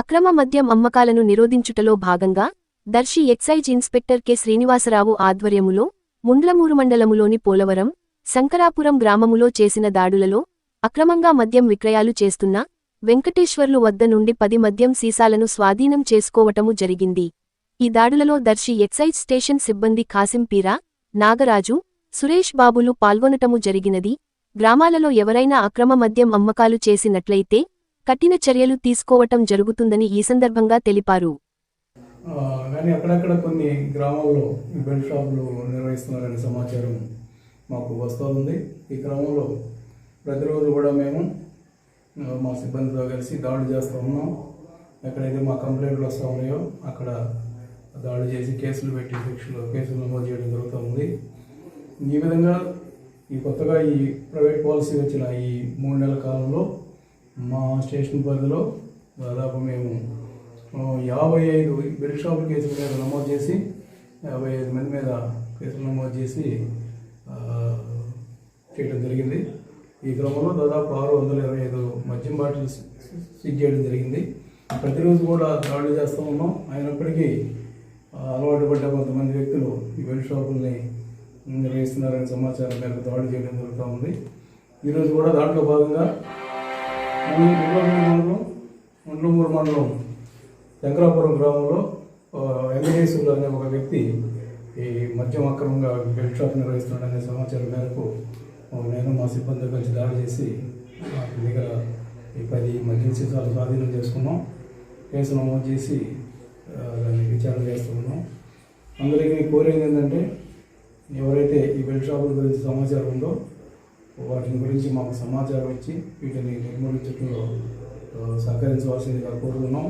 అక్రమ మద్యం అమ్మకాలను నిరోధించుటలో భాగంగా Darsi excise inspector K. Srinivasarao ఆధ్వర్యములో Mundlamuru మండలములోని పోలవరం శంకరాపురం గ్రామములో చేసిన దాడులలో అక్రమంగా మద్యం విక్రయాలు చేస్తున్న వెంకటేశ్వర్లు వద్ద నుండి పది మద్యం సీసాలను స్వాధీనం చేసుకోవటము జరిగింది. ఈ దాడులలో దర్శి ఎక్సైజ్ స్టేషన్ సిబ్బంది కాసింపీరా నాగరాజు సురేష్ బాబులు పాల్గొనటము జరిగినది. గ్రామాలలో ఎవరైనా అక్రమ మద్యం అమ్మకాలు చేసినట్లయితే కఠిన చర్యలు తీసుకోవటం జరుగుతుందని ఈ సందర్భంగా తెలిపారు. కానీ అక్కడక్కడ కొన్ని గ్రామాల్లో బెల్ట్ షాపులు నిర్వహిస్తున్నారనే సమాచారం మాకు వస్తూ ఉంది ఈ క్రమంలో ప్రతిరోజు కూడా మేము మా సిబ్బందితో కలిసి దాడులు చేస్తూ ఉన్నాం. ఎక్కడైతే మా కంప్లైంట్లు వస్తూ ఉన్నాయో అక్కడ దాడులు చేసి కేసులు పెట్టి శిక్షలు కేసులు నమోదు చేయడం జరుగుతూ ఉంది. ఈ విధంగా ఈ కొత్తగా ఈ ప్రైవేట్ పాలసీ వచ్చిన ఈ మూడు నెలల కాలంలో మా స్టేషన్ పరిధిలో దాదాపు మేము యాభై ఐదు బెల్ట్ షాపుల కేసుల మీద నమోదు చేసి యాభై ఐదు మంది మీద కేసులు నమోదు చేసి చేయడం జరిగింది. ఈ క్రమంలో దాదాపు ఆరు వందల ఇరవై ఐదు మద్యం బాటిల్స్ సీజ్ చేయడం జరిగింది. ప్రతిరోజు కూడా దాడులు చేస్తూ ఉన్నాం. అయినప్పటికీ అలవాటు పడ్డ కొంతమంది వ్యక్తులు ఈ బెల్ట్ షాపుల్ని నిర్వహిస్తున్నారనే సమాచారం మేరకు దాడులు చేయడం జరుగుతూ ఉంది. ఈరోజు కూడా దాంట్లో భాగంగా మండలం ముండ్లమూరు మండలం శంకరాపురం గ్రామంలో ఆ, వెంకటేశ్వర్లు అనే ఒక వ్యక్తి ఈ మద్యం అక్రమంగా బెల్ట్ షాప్ నిర్వహిస్తున్నాడనే సమాచారం మేరకు నేను మా సిబ్బంది కలిసి దాడి చేసి దగ్గర ఈ పది మద్యం సీసాలు స్వాధీనం చేసుకున్నాం. కేసు నమోదు చేసి దాన్ని విచారణ చేస్తున్నాం అందరికీ కోరేది ఏంటంటే ఎవరైతే ఈ బెల్ట్ షాపుల గురించి సమాచారం ఉందో వాటిని గురించి మాకు సమాచారం ఇచ్చి వీటిని నిర్మూలించడంలో సహకరించవలసిందిగా కోరుతున్నాం.